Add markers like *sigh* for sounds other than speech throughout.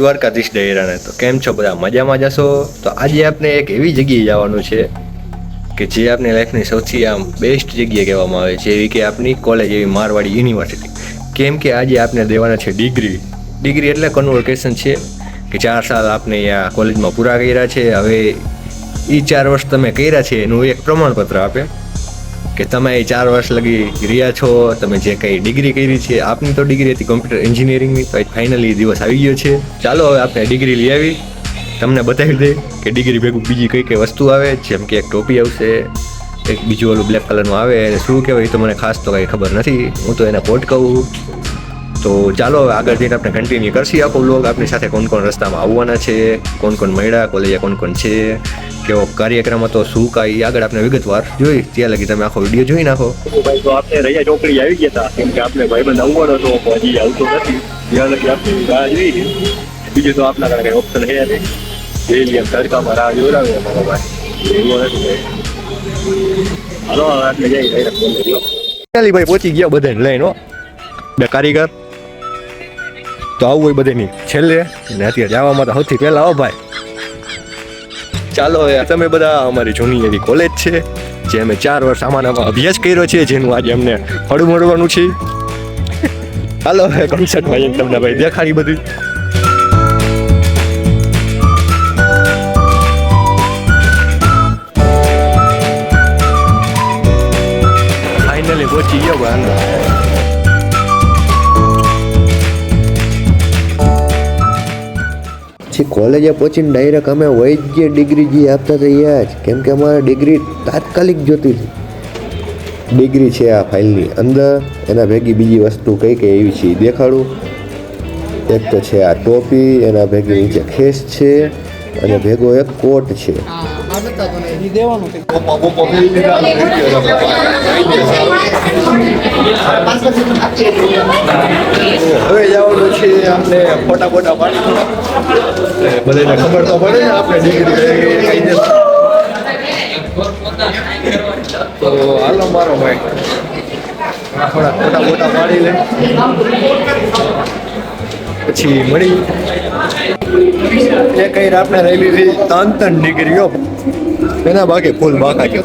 દ્વારકાધીશ ડહેરાને તો કેમ છો બધા? મજામાં જશો તો આજે આપણે એક એવી જગ્યાએ જવાનું છે કે જે આપણી લાઈફની સૌથી આમ બેસ્ટ જગ્યા કહેવામાં આવે છે, એવી કે આપણી કોલેજ એવી મારવાડી યુનિવર્સિટી કેમ કે આજે આપણે દેવાના છે ડિગ્રી ડિગ્રી એટલે કન્વોકેશન છે કે ચાર સાલ આપણે અહીંયા કોલેજમાં પૂરા કર્યા છે. હવે એ ચાર વર્ષ તમે કર્યા છે, એનું એક પ્રમાણપત્ર આપે. કે તમે ચાર વર્ષ લગી રહ્યા છો, તમે જે કંઈ ડિગ્રી કરી છે, આપની તો ડિગ્રી હતી કોમ્પ્યુટર એન્જિનિયરિંગની, તો ફાઇનલી દિવસ આવી ગયો છે. ચાલો હવે આપણે ડિગ્રી લઈ આવી. તમને બતાવી દે કે ડિગ્રી ભેગું બીજી કઈ કઈ વસ્તુ આવે, જેમ કે એક ટોપી આવશે, એક બીજું ઓલું બ્લેક કલરનું આવે, અને શું કહેવાય તો મને ખાસ તો કંઈ ખબર નથી. હું તો એને કોટ કહું. તો ચાલો હવે આગળ જઈને આપણે કન્ટિન્યુ કરશી આખો લોગ આપણી સાથે કોણ કોણ રસ્તામાં આવવાના છે કોણ કોણ મળ્યા કોલેજે કોણ કોણ છે કેવો કાર્યક્રમ હતો શું કાંઈ આગળ આપણે વિગતવાર જોઈ. ત્યાં લગી તમે આખો વીડિયો જોઈ નાખો. ભાઈ તો આપણે રહ્યા ચોકડી આવી ગયા હતા. કેમ કે આપણે ભાઈબંધ આવવાનો હતો હજી આવતો નથી. ત્યાં લગી આપણે રાહ જોઈ બીજું તો આપણા કારણે ઓપ્શન હે નહીં. ડેલી એમ તડકામાં રાહ જોડાવે મારો ભાઈ. એવો નથી હાલો આપણે જઈ ભાઈ પહોંચી ગયા બધાને લઈને કારીગર. તો આવું હોય બધાની. છેલ્લે ને અત્યારે જવામાં તો સૌથી પહેલા આવો ભાઈ. ચાલો હવે તમે બધા અમારી જૂની એવી કોલેજ છે, જે અમે ચાર વર્ષ આમાં અભ્યાસ કર્યો છે, જેનું આજે અમને ફળ મળવાનું છે. ચાલો હવે કન્સર્ટમાં તમને ભાઈ દેખાડી બધું. ફાઇનલી પહોંચી ગયો ભાઈ પછી કોલેજે પહોંચીને ડાયરેક્ટ અમે વૈદ્ય ડિગ્રી જે આપતા હતા જ. કેમ કે અમારે ડિગ્રી તાત્કાલિક જોતી હતી. ડિગ્રી છે આ ફાઇલની અંદર. એના ભેગી બીજી વસ્તુ કઈ કઈ એવી છે એ દેખાડું. એક તો છે આ ટોપી, એના ભેગી નીચે ખેસ છે. અને ભેગો એક કોટ છે. હવે જવાનું છે આપણે ફોટા ફોટા પાડી બધાને ખબર તો પડે ને આપણે ડિગ્રી તો હાલો મારો ભાઈ. થોડા ફોટા ફોટા પાડી લે. પછી મળી. એ કઈ આપણે રહેલી હતી તન તન નીકળ્યો એના બાકી ફૂલ બાકા છે.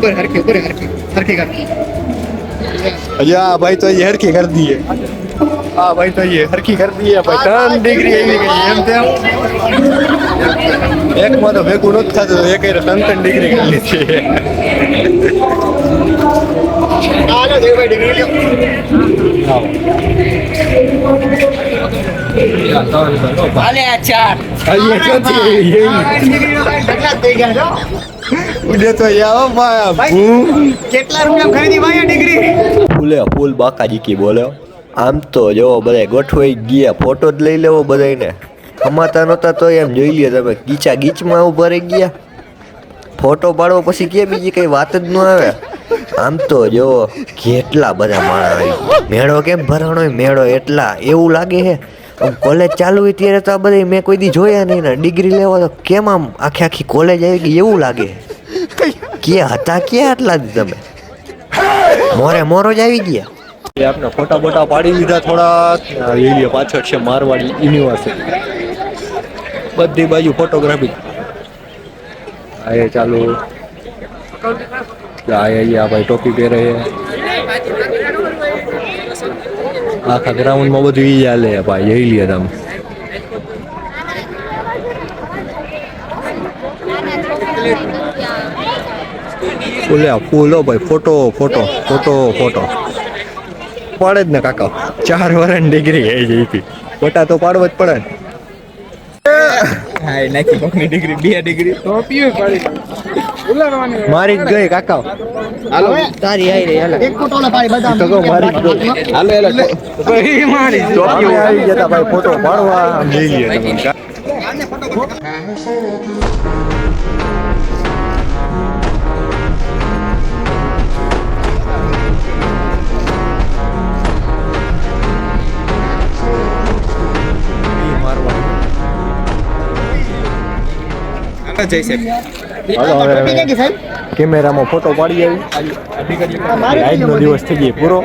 હજી આ ભાઈ તો એ હરખી કરી દઈએ. હા ભાઈ તો એ હરખી કરી દઈએ. ભાઈ ત્રણ ડિગ્રી આવી ગઈ એમ તેમ. એકમાં તો ભેગું નથી થતું એક ત્રણ ત્રણ ડિગ્રી કરી લીધી ફૂલ બાકાજી કી બોલ્યો આમ તો જો બધા ગોઠવાઈ ગયા ફોટો જ લઈ લેવો બધાને કમાતા નહોતા તો એમ જોઈ લે તમે ગીચા ગીચમાં ઊભા રહી ગયા ફોટો પાડવો પછી કે બીજી કઈ વાત જ ન આવે આમ તો જો કેટલા બધા માણસ મેળો કેમ ભરાણો મેળો એટલા એવું લાગે છે. કોલેજ ચાલુ હોય ત્યારે તો આ બધા મેં કોઈ દી જોયા નહીં ને. ડિગ્રી લેવા તો કેમ આમ આખી આખી કોલેજ આવી ગઈ? એવું લાગે કે હતા? ક્યાં આટલા તમે? મોરે મોરો જ આવી ગયા. એ આપણે ફોટા બોટા પાડી લીધા થોડા. લીલીએ પાછળ છે મારવાડી યુનિવર્સિટી બધી બાજુ ફોટોગ્રાફી આ ચાલુ. આ એ આ ભાઈ ટોપી પહેરે છે. આખા ગ્રાઉન્ડમાં બધું ઈ ચાલે ભાઈ જઈ લે તમે. ફૂલે ફૂલો ભાઈ ફોટો ફોટો ફોટો ફોટો. પડે જ ને કાકા ચાર વરણ ડિગ્રી એ જઈતી ફોટા તો પાડવો જ પડે ને. હા નાખી કોકની ડિગ્રી બે ડિગ્રી. તો પીવે પાડી. મારી જ ગઈ કાકા હાલો. તારી આઈ રહી હાલો. એક ફોટો પાડી બધા તો કહું મારી જ ગઈ. હાલો હાલો. ભાઈ મારી અમે આવી જતા ભાઈ ફોટો પાડવા. લઈ જઈ લઈએ તમે જય સાહેબ કેમેરામાં ફોટો પાડી આવી. આજનો દિવસ થઈ ગયો પૂરો.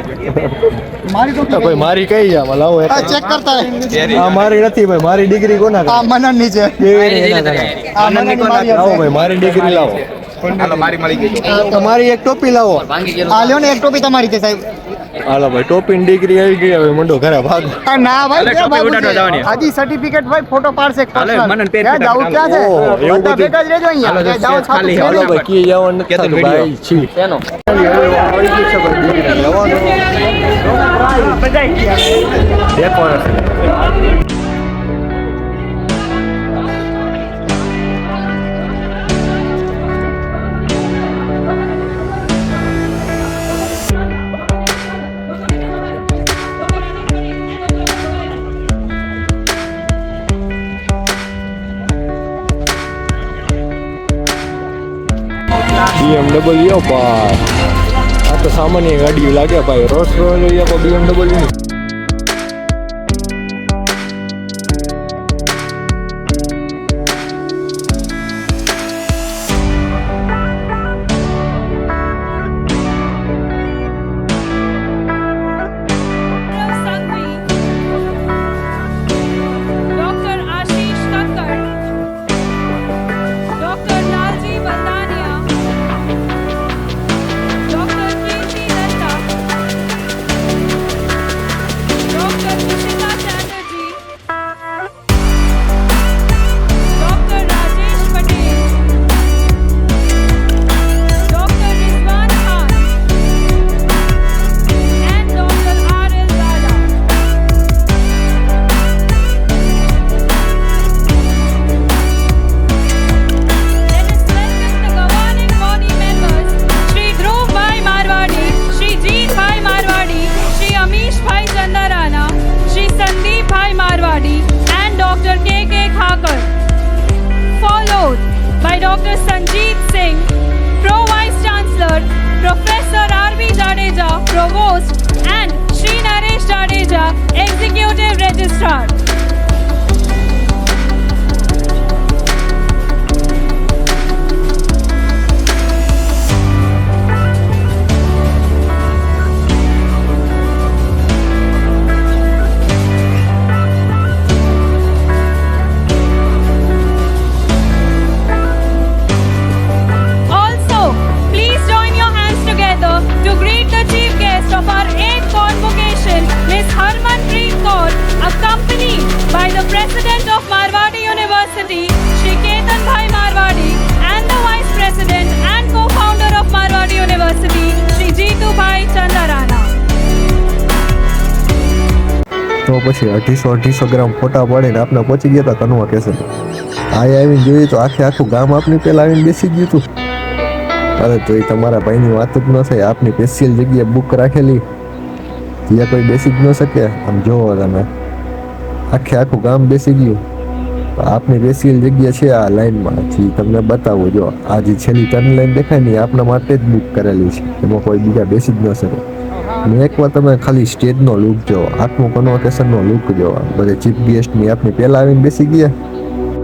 તો ભાઈ મારી કઈ જા લાવો એક. ચેક કરતા આ મારી નથી ભાઈ મારી ડિગ્રી કોના આ મનનની છે ની લાવો ભાઈ મારી ડિગ્રી લાવો. તમારી એક ટોપી લાવો. આ લ્યો ને એક ટોપી તમારી છે સાહેબ. હાલો ભાઈ ટોપિન ડિગ્રી આવી ગઈ હવે મંડો ઘરે ભાગ. આ ના ભાઈ. હાજી સર્ટિફિકેટ ભાઈ ફોટો પાડશે હાલે, મને મનન પેર ક્યાં છે? એવું બધું. ભેગા જ રહેજો અહીંયા. ક્યાં ખાલી, હાલો, ભાઈ કી જવાનું નથી કેતો થતું ભાઈ છી. એનો આવી ગયું બીએમડબલ્યુ ભાઈ. આ તો સામાન્ય ગાડીઓ લાગે ભાઈ. Rolls Royce BMW Professor R.B. Jadeja, Provost, and Shri Naresh Jadeja, Executive Registrar. પછી અઢીસો અઢીસો ગ્રામ ફોટા પાડીને આપણે પહોંચી ગયા હતા કનવા કેસર આ આવીને જોઈએ તો આખે આખું ગામ આપની પહેલાં આવીને બેસી ગયું હતું અરે તો એ તમારા ભાઈની વાત જ ન થાય. આપની સ્પેશિયલ જગ્યાએ બુક રાખેલી. ત્યાં કોઈ બેસી જ ન શકે. આમ જોવો તમે. આખે આખું ગામ બેસી ગયું. આપની સ્પેશિયલ જગ્યા છે આ લાઈનમાં જે તમને બતાવું, જો, આ જે છેલ્લી ટર્ન લાઈન દેખાય ને એ આપના માટે જ બુક કરેલી છે. એમાં કોઈ બીજા બેસી જ ન શકે. એકવાર તમે ખાલી સ્ટેજનો લુક જોવો આખું કન્વર્કેશનનો લુક જોવો. બધે ચીફ ગેસ્ટની આપની પહેલા આવીને બેસી ગયા.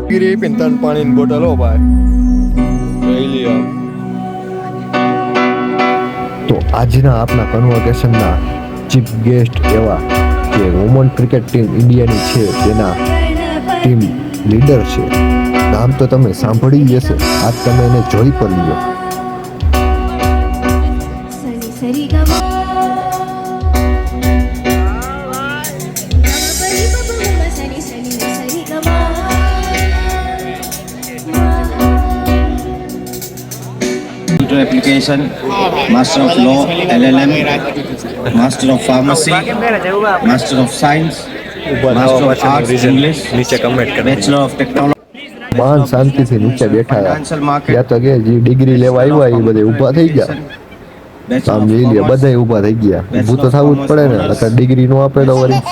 પીરી આપીને ત્રણ પાણીની બોટલ હો ભાઈ. તો આજના આપણા કન્વર્કેશનના ચીફ ગેસ્ટ એવા કે વુમન ક્રિકેટ ટીમ ઇન્ડિયાની છે તેના ટીમ લીડર છે. નામ તો તમે સાંભળી જશે આજ તમે એને જોઈ પણ લ્યો. Master of Pharmacy, Master of Science, ઊભા થવા Master of પાછળનું Arts, reason English, નીચે કમેન્ટ કરી Bachelor of Technology, માન શાંતિથી નીચે બેઠા ત્યાં તો કે જે ડિગ્રી લેવા આવ્યા એ બધે ઊભા થઈ ગયા આમ જોઈ લે બધા ઊભા થઈ ગયા ઊભું તો થવું જ પડે ને નકર ડિગ્રી નો આપે તો વળી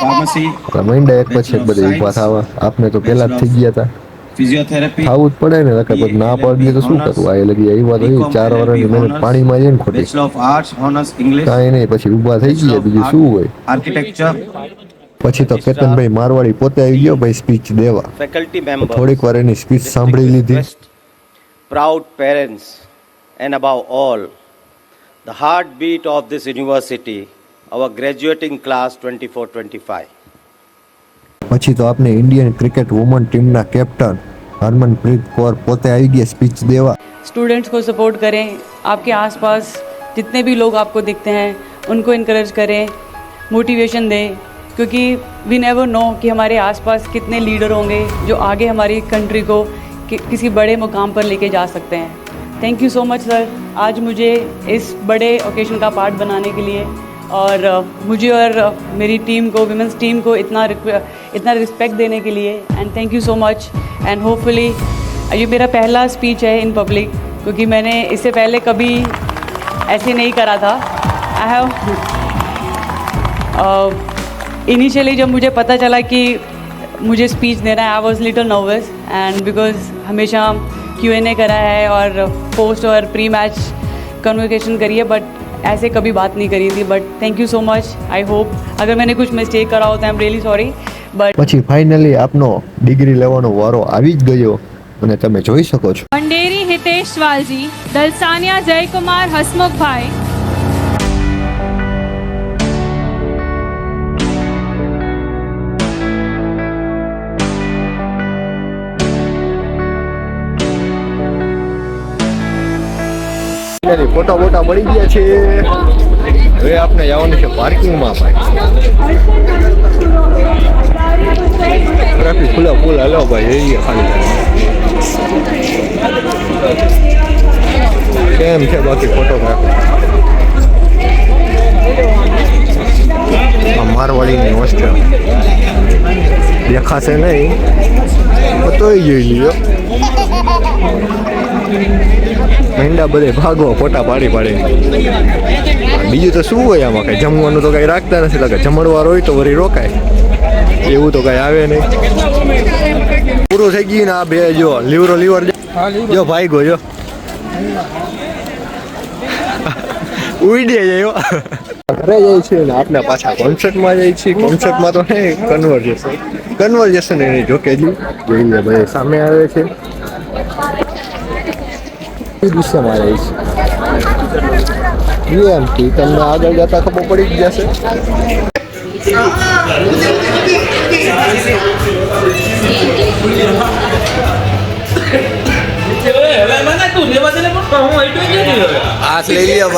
મંડ્યા એક પછી એક બધા ઊભા થવા આપને તો પહેલા જ થઈ ગયા હતા Physiotherapy, થવું જ પડે ને નકર પછી ના પડીએ તો શું કરવું આ લગી આવ્યા તો એ ચાર વર્ષની મહેનત પાણીમાં જઈને ખોટી Bachelor of Arts, Honors, English, કાંઈ નહીં પછી ઊભા થઈ ગયા બીજું શું હોય Architecture, પછી તો કેતનભાઈ મારવાડી પોતે આવી ગયો ભાઈ સ્પીચ દેવા faculty members, થોડીક વાર એની સ્પીચ સાંભળી લીધી proud parents, and above all, the heartbeat of this university, our graduating class 24 25. પછી તો આપને ઇન્ડિયન ક્રિકેટ વુમન ટીમના કેપ્ટન હરમનપ્રીત કૌર પોતે આવી ગયા સ્પીચ દેવા स्टूडेंट्स को सपोर्ट करें आपके आसपास जितने भी लोग आपको दिखते हैं उनको इनकरेज करें मोटिवेशन दें क्योंकि वी नेवर नो कि हमारे आसपास कितने लीडर होंगे जो आगे हमारी कंट्री को कि, किसी बड़े मुकाम पर लेके जा सकते हैं thank you so much sir आज मुझे इस बड़े ओकेशन का पार्ट बनाने के लिए और मुझे और मेरी टीम को विमेंस टीम को इतना इतना रिस्पेक्ट देने के लिए and thank you so much and hopefully ये मेरा पहला स्पीच है इन पब्लिक क्योंकि मैंने इससे पहले कभी ऐसे नहीं करा था. आई हैव इनिशियली जब मुझे पता चला कि मुझे स्पीच देना है I was little nervous and because हमेशा क्यू एन ए करा है और पोस्ट और प्री मैच कन्वर्सेशन करी है बट ऐसे कभी बात नहीं करी थी but thank you so much I hope अगर मैंने कुछ मिस्टेक करा हो तो I am really sorry but પછી ફાઇનલી આપનો ડિગ્રી લેવાનો વારો આવી જ ગયો અને તમે જોઈ શકો છો मंडेरी हितेश वालजी दलसानिया जय कुमार ફોટા બોટા મળી ગયા છે. હવે આપણે જવાનું છે પાર્કિંગમાં ભાઈ. ટ્રાફિક ખુલ્લા ફૂલ હલો ભાઈ જઈએ ખાલી કેમ છે બાકી ફોટોગ્રાફી મારવાડીની હોસ્ટેલ દેખાશે નહીં. તોય જોઈ લ્યો. મેંડા બધે ભાગો ફોટા પાડી પાડી. બીજું તો શું હોય આમાં કઈ? જમવાનું તો કઈ રાખતા નથી કે જમણવાર હોય તો વળી રોકાય. એવું તો કઈ આવે નહીં. પૂરું થઈ ગયું ને આ બે જો લીવરો લીવર જો ભાઈ ગો જો ઉડી જાય ઘરે જાય છે ને આપણે પાછા કોન્સર્ટમાં જાય છે કોન્સર્ટમાં તો હે કન્વર્જેશન કન્વર્જેશન એની જોકે જ. જોઈ ભાઈ સામે આવે છે. એ દિશામાં છે. એમથી તમને આગળ જતા ખબર પડી જ જશે. હાથ લઈ લ્યો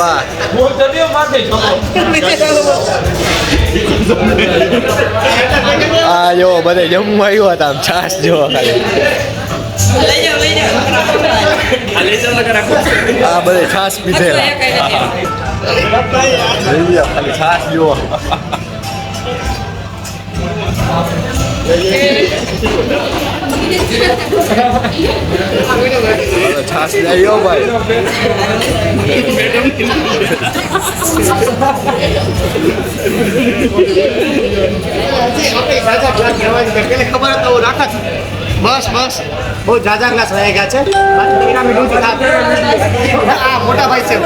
આ જો, બધે જમવા આવ્યો હતા આમ છાસ જો ખાલી. આ બધે છાસ પીધેલા. ખાલી છાસ જુઓ છાસ લઈ ભાઈ. *laughs* ખબર રાખા રાખત બસ બસ. બહુ જાજા ગ્લાસ વહી ગયા છે. આ મોટા ભાઈ છે.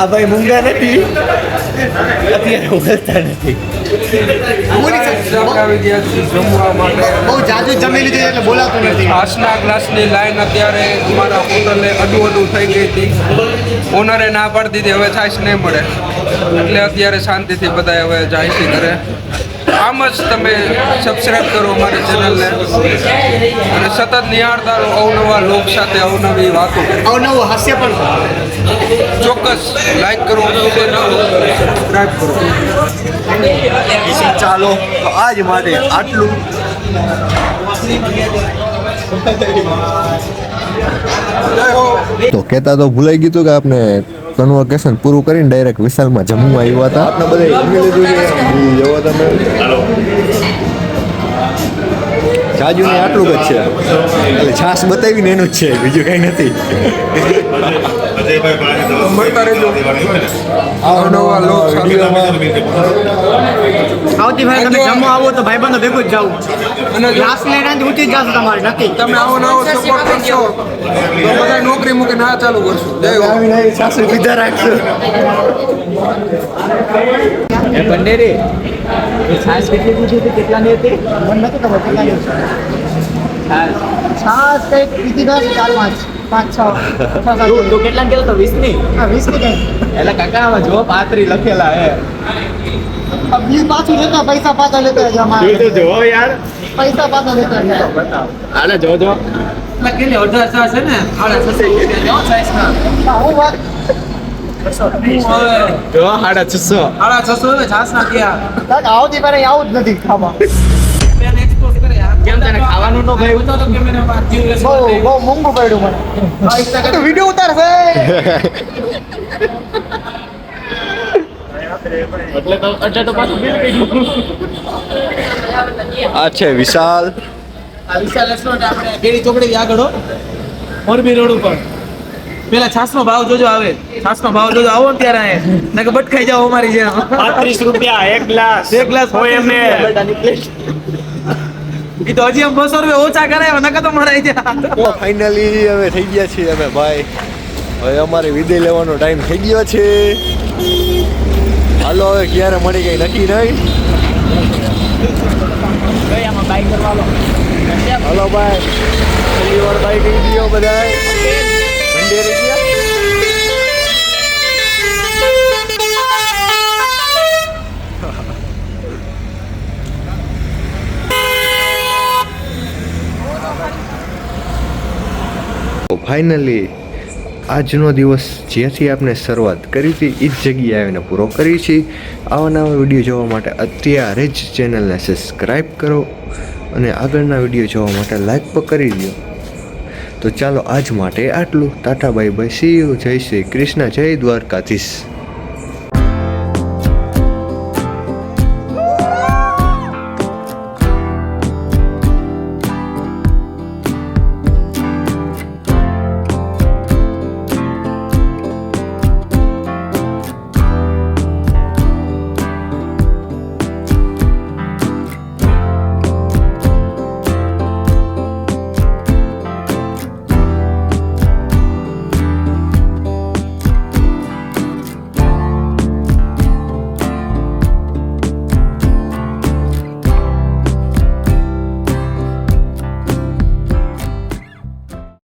આ ભાઈ મૂંગા નથી. અત્યારે ઉગલતા નથી. બહુ જાજુ જમી લીધી એટલે બોલાતું નથી. છાસના ગ્લાસની લાઈન અત્યારે અમારા હોટલે અડું અડું થઈ ગઈ હતી. ઓનરે ના પાડી દીધી હવે છાશ નહીં મળે. એટલે અત્યારે શાંતિથી બધા હવે જાય છે ઘરે. આમ જ તમે સબસ્ક્રાઈબ કરો અમારી ચેનલને અને સતત નિહાળતા રહો અવનવા લોક સાથે અવનવી વાતો અવનવું હાસ્ય પણ ચોક્કસ લાઈક કરો સબસ્ક્રાઈબ કરો. ચાલો તો આજ માટે આટલું. તો કહેતા તો ભૂલાઈ ગયું કે આપણે કન્વર્કેશન પૂરું કરીને ડાયરેક્ટ વિશાલમાં જમવા આવ્યા હતા. આપણે બધા જમી લીધું છે. તમે. જાજુ ને આટલું જ છે. એટલે છાસ બતાવીને એનું જ છે બીજું કઈ નથી. ભાઈ તમે જમવા આવો તો ભાઈબંધો ભેગું જ જાવ અને લાસ્ટ ગ્લાસ ઊંચી જ જાશો તમારે નક્કી. તમે આવો ના આવો સપોર્ટ કરશો. આ ચાલુ કરશું. જય હો. આવીને સાસુ કીધા રાખશું એ બંડેરી એ છાશ કેટલી પૂછી હતી? કેટલાની હતી? મને નથી ખબર કેટલાની છાસ કંઈક પીધી નથી ચાર પાંચ. પાંચ છ. તું કેટલા કેલો તો? વીસની હા વીસની કંઈક. એટલે કાકા આમાં જો પાત્રી લખેલા હે. બિલ પાછું લેતા પૈસા પાછા લેતા જમા જો યાર. પૈસા પાછા લેતા. જ આને જો એટલે કેટલી અઢાર છાસ છે ને સાડા છસો રૂપિયા. સાઈઝ ના હું વાત સાડા છસો. સાડા છસો ને છાસ ના ગયા. કાંઈક આવતી પહેલા આવું જ નથી ખાવા. કેમ તને ખાવાનું નો ભાઈ? ઉતો તો કેમેરામાં બહુ બહુ મોંઘું પડ્યું મને. વીડિયો ઉતારશે એટલે તો એટલે તો પાછું બિલ આ છે વિશાલ. આ વિશાલ રેસ્ટોરન્ટ આપણે બેડી ચોકડી આગળ મોરબી રોડ ઉપર. પેલા છાસ નો ભાવ જોજો આવે. છાસ નો ભાવ જોજો. આવો ને ત્યારે આયે. નકર બટકાઈ જાવ અમારી જેમ. પાંત્રીસ રૂપિયા એક ગ્લાસ. એક ગ્લાસ હોય એમને. ઈ તો હજી એમ બસો રૂપિયા ઓછા કરાય નકર તો મરાઈ જાય. તો ફાઇનલી હવે થઈ ગયા છીએ અમે ભાઈ. હવે અમારે વિદાય લેવાનો ટાઈમ થઈ ગયો છે. હાલો હવે ક્યારે મળી ગઈ નક્કી નહીં. હાલો ભાઈ. પહેલી વાર બાઈક લઈ ગયો બધાય મંદિરે ગયા ફાઇનલી આજનો દિવસ જ્યાંથી આપણે શરૂઆત કરી હતી એ જ જગ્યાએ આવીને પૂરો કરી છે આવા નવા વીડિયો જોવા માટે અત્યારે જ ચેનલને સબસ્ક્રાઈબ કરો. અને આગળના વીડિયો જોવા માટે લાઈક પણ કરી દો તો ચાલો આજ માટે આટલું. Ta ta bye bye. See you જય શ્રી કૃષ્ણ. જય દ્વારકાધીશ.